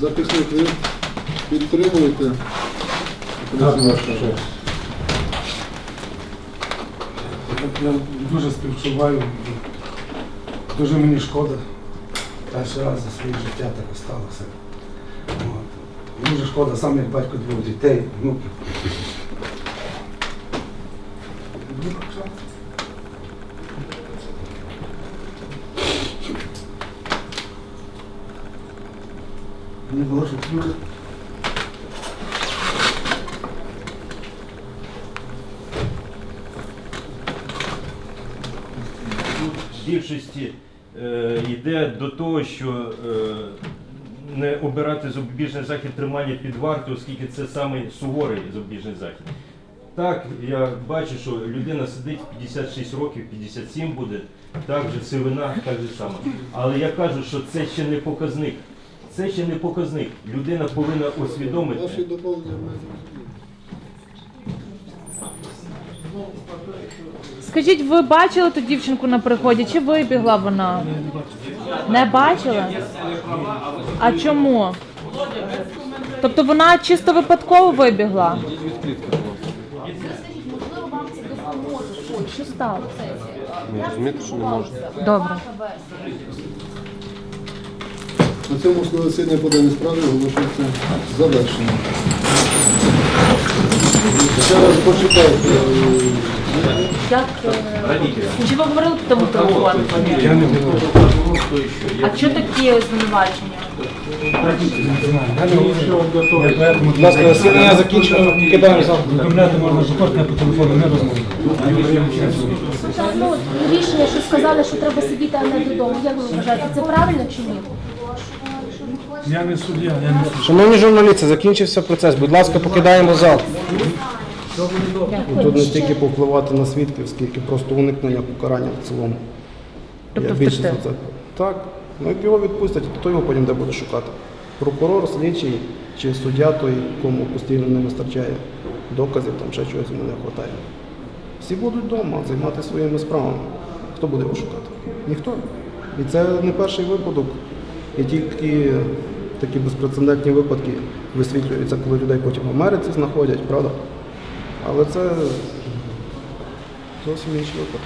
Записник ви підтримуєте? скаргу? Я дуже співчуваю. Дуже мені шкода. Перший раз за своє життя так сталося. Дуже шкода, сам як батько двох дітей, внуків. Ну? Не в більшості е, йде до того, що е, не обирати запобіжний захід тримання під вартою, оскільки це самий суворий запобіжний захід. Так, я бачу, що людина сидить 56 років, 57 буде, так же сивина, так же саме. Але я кажу, що це ще не показник. Це ще не показник. Людина повинна усвідомити. Ваші доповнення. Скажіть, ви бачили ту дівчинку на приході? Чи вибігла вона? Не бачила? А чому? Тобто вона чисто випадково вибігла? Можливо, вам це допоможе. Що сталося? Ви розумієте, що не може. Добре. На цьому судове засідання по даній справі оголошується завершеним. Ще раз почитайте. е, Як, е, чи ви говорили по тому телефону? я не говорю. А що такі звинувачення? Будь ласка, засідання закінчено, кидаємо зал. Повідомляти можна жорстко по телефону, не розмовляти. Ну, рішення, що сказали, що треба сидіти, а не додому. Як ви вважаєте, це правильно чи ні? Я не суддя, я не суддя. Шановні журналісти, закінчився процес. Будь ласка, покидаємо зал. Тут не стільки повпливати на свідків, скільки просто уникнення покарання в цілому. Тобто Я більше втекти? за це. Так. Ну як його відпустять, то його потім де буде шукати. Прокурор, слідчий чи суддя той, кому постійно не вистачає доказів, там ще чогось йому не вистачає. Всі будуть вдома займатися своїми справами. Хто буде його шукати? Ніхто. І це не перший випадок. І тільки такі безпрецедентні випадки висвітлюються, коли людей потім в Америці знаходять, правда? Але це зовсім інший випадок.